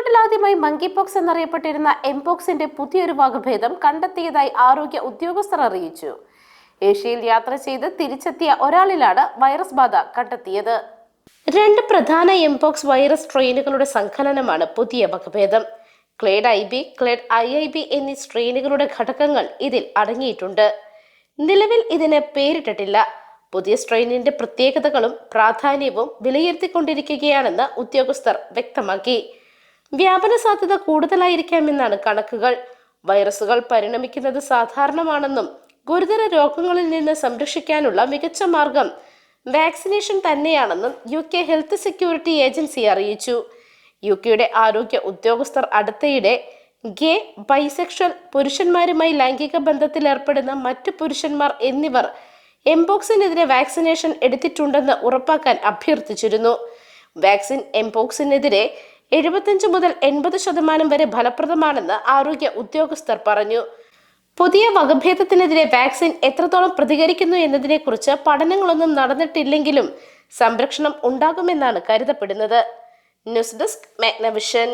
ഇംഗ്ലണ്ടിൽ monkey pox എന്നറിയപ്പെട്ടിരുന്ന എംപോക്സിന്റെ പുതിയൊരു വകഭേദം കണ്ടെത്തിയതായി ആരോഗ്യ ഉദ്യോഗസ്ഥർ അറിയിച്ചു. ഏഷ്യയിൽ യാത്ര ചെയ്ത് തിരിച്ചെത്തിയ ഒരാളിലാണ് വൈറസ് ബാധ കണ്ടെത്തിയത്. രണ്ട് പ്രധാന എംപോക്സ് വൈറസ് സ്ട്രെയിനുകളുടെ സങ്കലനമാണ് പുതിയ വകഭേദം. Clade I B clade I I B എന്നീ സ്ട്രെയിനുകളുടെ ഘടകങ്ങൾ ഇതിൽ അടങ്ങിയിട്ടുണ്ട്. നിലവിൽ ഇതിന് പേരിട്ടിട്ടില്ല. പുതിയ സ്ട്രെയിനിന്റെ പ്രത്യേകതകളും പ്രാധാന്യവും വിലയിരുത്തിക്കൊണ്ടിരിക്കുകയാണെന്ന് ഉദ്യോഗസ്ഥർ വ്യക്തമാക്കി. വ്യാപന സാധ്യത കൂടുതലായിരിക്കാമെന്നാണ് കണക്കുകൾ. വൈറസുകൾ പരിണമിക്കുന്നത് സാധാരണമാണെന്നും ഗുരുതര രോഗങ്ങളിൽ നിന്ന് സംരക്ഷിക്കാനുള്ള മികച്ച മാർഗം വാക്സിനേഷൻ തന്നെയാണെന്നും U K health security agency അറിയിച്ചു. യു കെയുടെ ആരോഗ്യ ഉദ്യോഗസ്ഥർ അടുത്തയിടെ ഗേ ബൈസെക്ഷൽ പുരുഷന്മാരുമായി ലൈംഗിക ബന്ധത്തിൽ ഏർപ്പെടുന്ന മറ്റു പുരുഷന്മാർ എന്നിവർ എംപോക്സിനെതിരെ വാക്സിനേഷൻ എടുത്തിട്ടുണ്ടെന്ന് ഉറപ്പാക്കാൻ അഭ്യർത്ഥിച്ചിരുന്നു. വാക്സിൻ എംപോക്സിനെതിരെ എഴുപത്തഞ്ച് മുതൽ എൺപത് ശതമാനം വരെ ഫലപ്രദമാണെന്ന് ആരോഗ്യ ഉദ്യോഗസ്ഥർ പറഞ്ഞു. പുതിയ വകഭേദത്തിനെതിരെ വാക്സിൻ എത്രത്തോളം പ്രതികരിക്കുന്നു എന്നതിനെക്കുറിച്ച് പഠനങ്ങളൊന്നും നടന്നിട്ടില്ലെങ്കിലും സംരക്ഷണം ഉണ്ടാകുമെന്നാണ് കരുതപ്പെടുന്നത്. News desk Magnavision.